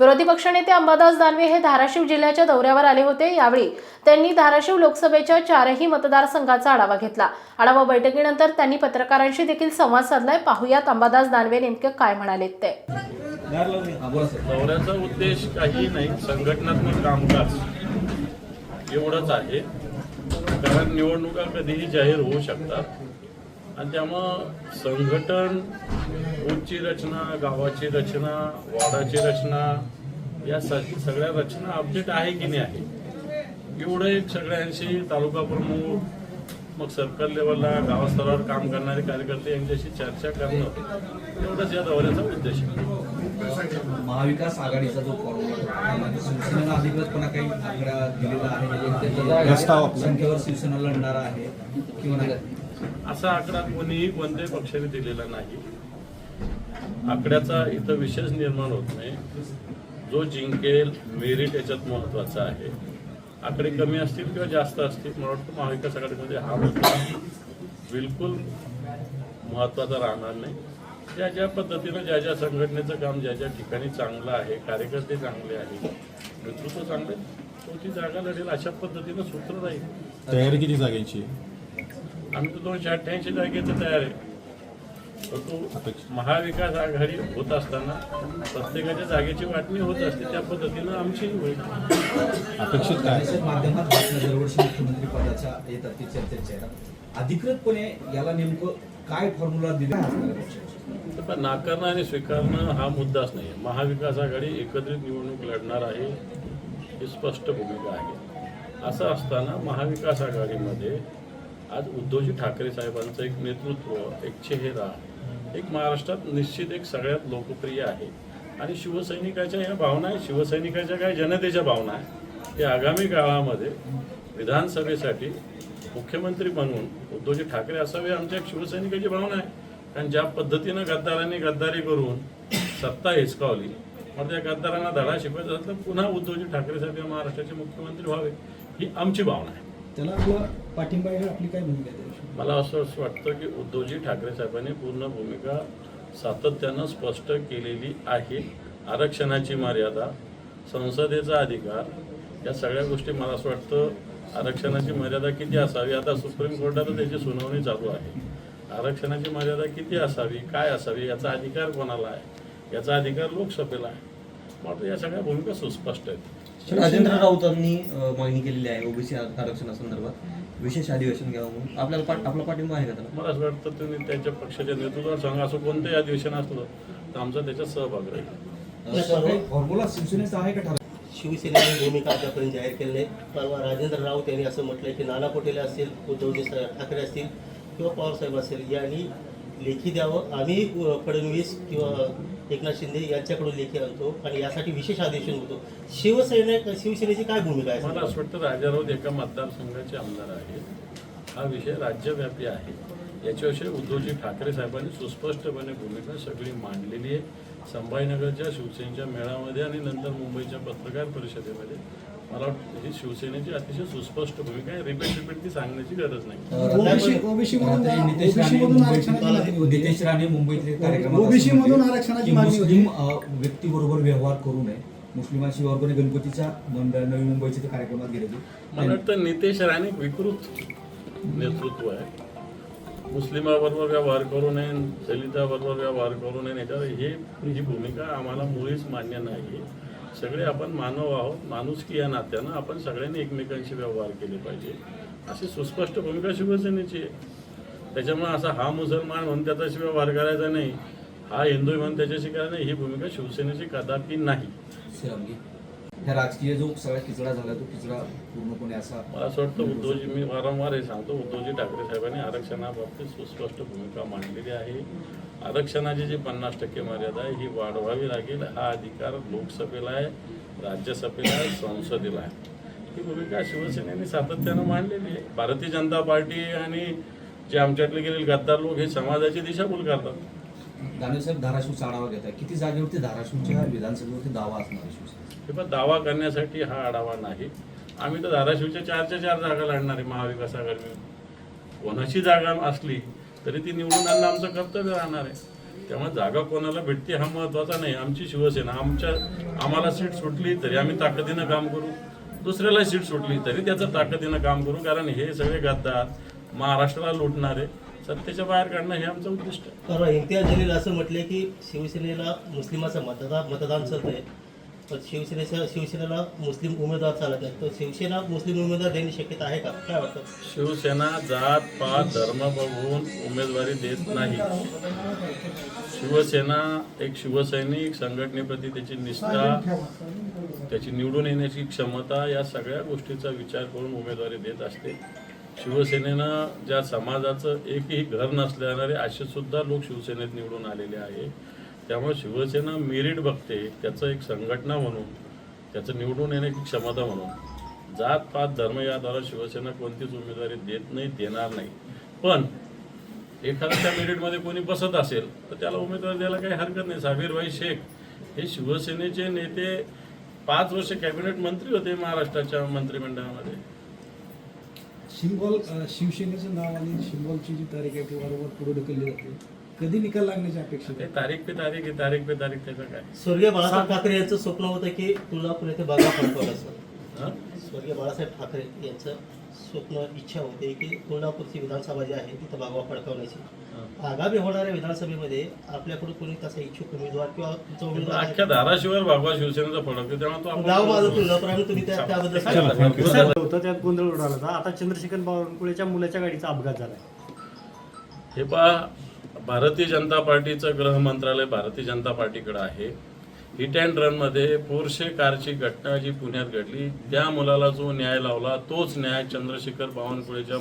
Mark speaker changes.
Speaker 1: विरोधी पक्षनेते अंबादास दानवे हे धाराशिव जिल्ह्याच्या दौऱ्यावर आले होते. यावेळी त्यांनी धाराशिव लोकसभेच्या चारही मतदारसंघाचा आढावा घेतला. आढावा बैठकीनंतर त्यांनी पत्रकारांशी देखील संवाद साधलाय. पाहुयात अंबादास दानवे नेमके काय म्हणाले ते.
Speaker 2: दौऱ्याचा उद्देश काही नाही. संघटनात्मक कामकाज एवढंच आहे. कारण निवडणुका कधीही जाहीर होऊ शकतात. आणि त्यामुळं संघटन बूथची रचना गावाची रचना वार्डाची रचना या सगळ्या रचना अपडेट आहे की नाही आहे? एवढं एक सगळ्यांशी तालुका प्रमुख मग सर्कल लेवलला गावस्तरावर काम करणारे कार्यकर्ते यांच्याशी चर्चा करणं एवढंच या दौऱ्याचा उद्देश आहे.
Speaker 3: महाविकास आघाडीचा जो फॉर्म्युला त्यामध्ये शिवसेनेनं अधिकृतपणा काही आकडा दिलेला आहे म्हणजे संख्येवर शिवसेना लढणार आहे किंवा नाही?
Speaker 2: असा आकडा कोणीही कोणत्याही पक्षाने दिलेला नाही. आकड्याचा इथं विशेष निर्माण होत नाही. जो जिंकेल मेरिट याच्यात महत्त्वाचा आहे. आकडे कमी असतील किंवा जास्त असतील मला वाटतं महाविकास आघाडीमध्ये हा मुद्दा बिलकुल महत्त्वाचा राहणार नाही. ज्या ज्या पद्धतीनं ज्या ज्या संघटनेचं काम ज्या ज्या ठिकाणी चांगलं आहे कार्यकर्ते चांगले आहेत नेतृत्व चांगले तो ती जागा लढेल अशा पद्धतीनं सूत्र राहील.
Speaker 4: तयारी किती जागांची
Speaker 2: आम्ही तर दोनशे अठ्ठ्याऐंशी जागेचं तयार आहे. परंतु महाविकास आघाडी होत असताना प्रत्येकाच्या जागेची वाटणी होत असते त्या पद्धतीनं आमची होईल
Speaker 4: अपेक्षित काय?
Speaker 3: माध्यमात बातम्या दरवर्षी मुख्यमंत्री पदाच्या येतात ते चर्चेचे येतात. अधिकृतपणे याला नेमकं काय फॉर्म्युला दिला
Speaker 2: पण नाकारणं आणि स्वीकारणं हा मुद्दाच नाही महाविकास आघाडी एकत्रित निवडणूक लढणार आहे ही स्पष्ट भूमिका आहे. असं असताना महाविकास आघाडीमध्ये आज उद्धवजी ठाकरे साहेबांचं एक नेतृत्व एक चेहरा एक महाराष्ट्रात निश्चित एक सगळ्यात लोकप्रिय आहे. आणि शिवसैनिकाच्या ह्या भावना आहे शिवसैनिकाच्या काय जनतेच्या भावना आहे की आगामी काळामध्ये विधानसभेसाठी मुख्यमंत्री म्हणून उद्धवजी ठाकरे असावे आमच्या शिवसैनिकाची भावना आहे. कारण ज्या पद्धतीनं गद्दारांनी गद्दारी करून सत्ता हिसकावली मग त्या गद्दारांना धडा शिकवायचा तर पुन्हा उद्धवजी ठाकरे या महाराष्ट्राचे मुख्यमंत्री व्हावे. ही आमची भावना आहे.
Speaker 5: त्याला आपला पाठिंबा आहे आपली काय भूमिका आहे
Speaker 2: मला असं असं वाटतं की उद्धवजी ठाकरे साहेबांनी पूर्ण भूमिका सातत्यानं स्पष्ट केलेली आहे. आरक्षणाची मर्यादा संसदेचा अधिकार या सगळ्या गोष्टी मला असं वाटतं आरक्षणाची मर्यादा किती असावी? आता सुप्रीम कोर्टात त्याची सुनावणी चालू आहे. आरक्षणाची मर्यादा किती असावी? काय असावी? याचा अधिकार कोणाला आहे? याचा अधिकार लोकसभेला आहे. मात्र या सगळ्या भूमिका सुस्पष्ट आहेत.
Speaker 6: राजेंद्र राऊतांनी मागणी केलेली आहे ओबीसी आरक्षणासंदर्भात. विशेष अधिवेशन घ्यावं म्हणून. आपल्याला पाठ- आपला पाठिंबा आहे का त्याला?
Speaker 2: मला असं वाटतं तुम्ही त्यांच्या पक्षाच्या नेतृत्वात सांगा. असं कोणतंही अधिवेशन असलं तर आमचा त्याच्यात सहभाग राहील.
Speaker 3: फॉर्म्युला शिवसेनेचा आहे का ठरला
Speaker 7: शिवसेनेने भूमिका अद्यापर्यंत जाहीर केली नाही. परवा राजेंद्र राऊत यांनी असं म्हटलंय की नाना पटेल असतील उद्धवजी ठाकरे असतील किंवा पवारसाहेब असतील यांनी लेखी द्यावं. आम्ही फडणवीस किंवा एकनाथ शिंदे यांच्याकडून लेखी आणतो आणि यासाठी विशेष आदेशन होतो. शिवसेने शिवसेनेची काय भूमिका आहे?
Speaker 2: मला असं वाटतं राजाराऊत एका मतदारसंघाचे आमदार आहेत. हा विषय राज्यव्यापी आहे. याच्याविषयी उद्धवजी ठाकरे साहेबांनी सुस्पष्टपणे भूमिका सगळी मांडलेली आहे. संभाजीनगरच्या शिवसेनेच्या मेळामध्ये आणि नंतर मुंबईच्या पत्रकार परिषदेमध्ये. मला वाटतं ही शिवसेनेची अतिशय सुस्पष्ट भूमिका आहे. रिपीट रिपीट ती सांगण्याची गरज नाही.
Speaker 5: ओबीसी
Speaker 3: नितेश राणे मुंबईतले
Speaker 5: ओबीसी मधून आरक्षणाची.
Speaker 3: मुस्लिम व्यक्तीबरोबर व्यवहार करू नये. मुस्लिमांशी वर्गणी गणपतीच्या मंडळ नवी मुंबईच्या ते कार्यक्रमात गेले
Speaker 2: मला
Speaker 3: होते
Speaker 2: वाटतं नितेश राणे विकृत नेतृत्व आहे. मुस्लिमाबरोबर व्यवहार करू नये दलिताबरोबर व्यवहार करू नये याच्यावर हे ही भूमिका आम्हाला मुळीच मान्य नाही सगळे आपण मानव आहोत माणुसकी या नात्यानं आपण सगळ्यांनी एकमेकांशी व्यवहार केले पाहिजे. अशी सुस्पष्ट भूमिका शिवसेनेची आहे. त्याच्यामुळे असा हा मुसलमान म्हणून त्याच्याशी व्यवहार करायचा नाही हा हिंदू म्हणून त्याच्याशी करायचा नाही ही भूमिका शिवसेनेची कदापि नाही.
Speaker 3: ह्या राजकीय जो सगळा किचडा झाला तो किचडा पूर्णपणे असा
Speaker 2: मला असं वाटतं उद्धवजी मी वारंवार हे सांगतो उद्धवजी ठाकरे साहेबांनी आरक्षणाबाबतीत सुस्पष्ट भूमिका मांडलेली आहे. आरक्षणाची जी पन्नास टक्के मर्यादा आहे ही वाढवावी लागेल. हा अधिकार लोकसभेला आहे राज्यसभेला आहे संसदेला आहे. ही भूमिका शिवसेनेने सातत्यानं मांडलेली आहे. भारतीय जनता पार्टी आणि जे आमच्यातले गेलेले गद्दार लोक हे समाजाची दिशाभूल करतात.
Speaker 3: दानवे धाराशिव धाराशिवचा आढावा घेत आहे किती जागेवरती धाराशिवच्या विधानसभेवरती दावा असणार आहे शिवसेना
Speaker 2: हे पण दावा करण्यासाठी हा आढावा नाही. आम्ही तर धाराशिवच्या चारच्या चार जागा लढणार आहे महाविकास आघाडी कोणाची जागा असली तरी ती निवडून आणणं आमचं कर्तव्य राहणार आहे. त्यामुळे जागा कोणाला भेटते हा महत्त्वाचा नाही. आमची शिवसेना आमच्या आम्हाला सीट सुटली तरी आम्ही ताकदीनं काम करू. दुसऱ्याला सीट सुटली तरी त्याचं ताकदीनं काम करू. कारण हे सगळे गद्दार महाराष्ट्राला लुटणारे सत्तेच्या बाहेर काढणं हे आमचं उद्दिष्ट आहे.
Speaker 7: परवा इम्तियाज जलील असं म्हटलंय की शिवसेनेला मुस्लिमाचं मतदान मतदान चालत आहे पण शिवसेनेच्या शिवसेनेला मुस्लिम उमेदवार चालत नाही तर शिवसेना मुस्लिम उमेदवार देण्याची शक्यता आहे का? काय वाटतं?
Speaker 2: शिवसेना जात पात धर्म बघून उमेदवारी देत नाही. शिवसेना एक शिवसैनिक संघटनेप्रती त्याची निष्ठा त्याची निवडून येण्याची क्षमता या सगळ्या गोष्टीचा विचार करून उमेदवारी देत असते. शिवसेनेनं ज्या समाजाचं एकही घर नसल्याने असे सुद्धा लोक शिवसेनेत निवडून आलेले आहे. त्यामुळे शिवसेना मेरिट बघते त्याचं एक संघटना म्हणून त्याचं निवडून येण्याची क्षमता म्हणून. जात पात धर्म याद्वारा शिवसेना कोणतीच उमेदवारी देत नाही देणार नाही. पण एखाद्या त्या मेरिटमध्ये कोणी बसत असेल तर त्याला उमेदवारी द्यायला काही हरकत नाही. साबीरभाई शेख हे शिवसेनेचे नेते पाच वर्ष कॅबिनेट मंत्री होते महाराष्ट्राच्या मंत्रिमंडळामध्ये.
Speaker 5: सिम्बॉल अ, शिवसेनेचं नाव आणि सिम्बॉलची जी तारीख आहे ती वारंवार पुढे ढकलली जाते. कधी निकाल लागण्याची अपेक्षा
Speaker 2: ते
Speaker 5: आहे
Speaker 2: तारीख पे तारीख आहे तारीख पे तारीख त्याचं काय?
Speaker 7: स्वर्गीय बाळासाहेब ठाकरे यांचं स्वप्न होतं की तुळजापूर येथे बागा फडकवायचं
Speaker 2: हं?
Speaker 7: स्वर्गीय बाळासाहेब ठाकरे यांचं स्वप्न इच्छा होते की तुळजापूरची विधानसभा जी आहे तिथं बागवा फडकवण्याची. आगामी होणाऱ्या विधानसभेमध्ये आपल्याकडून कोणी तसा इच्छुक उमेदवार किंवा तुमचा उमेदवार
Speaker 2: अख्ख्या
Speaker 7: का?
Speaker 2: धाराशिवर भागवा शिवसेनेचा फडक आहे त्यामुळे तो
Speaker 7: गाव माझं आणि तुम्ही त्या- त्याबद्दल सांगा.
Speaker 8: होतं त्यात गोंधळ उडाला होता. आता चंद्रशेखर बावनकुळेच्या मुलाच्या गाडीचा अपघात झाला
Speaker 2: हे पहा भारतीय जनता पार्टीचं गृह मंत्रालय भारतीय जनता पार्टीकडे आहे. हिट अँड रनमध्ये पोरशे कारची घटना जी पुण्यात घडली त्या मुलाला जो न्याय लावला तोच न्याय चंद्रशेखर बावनकुळेच्या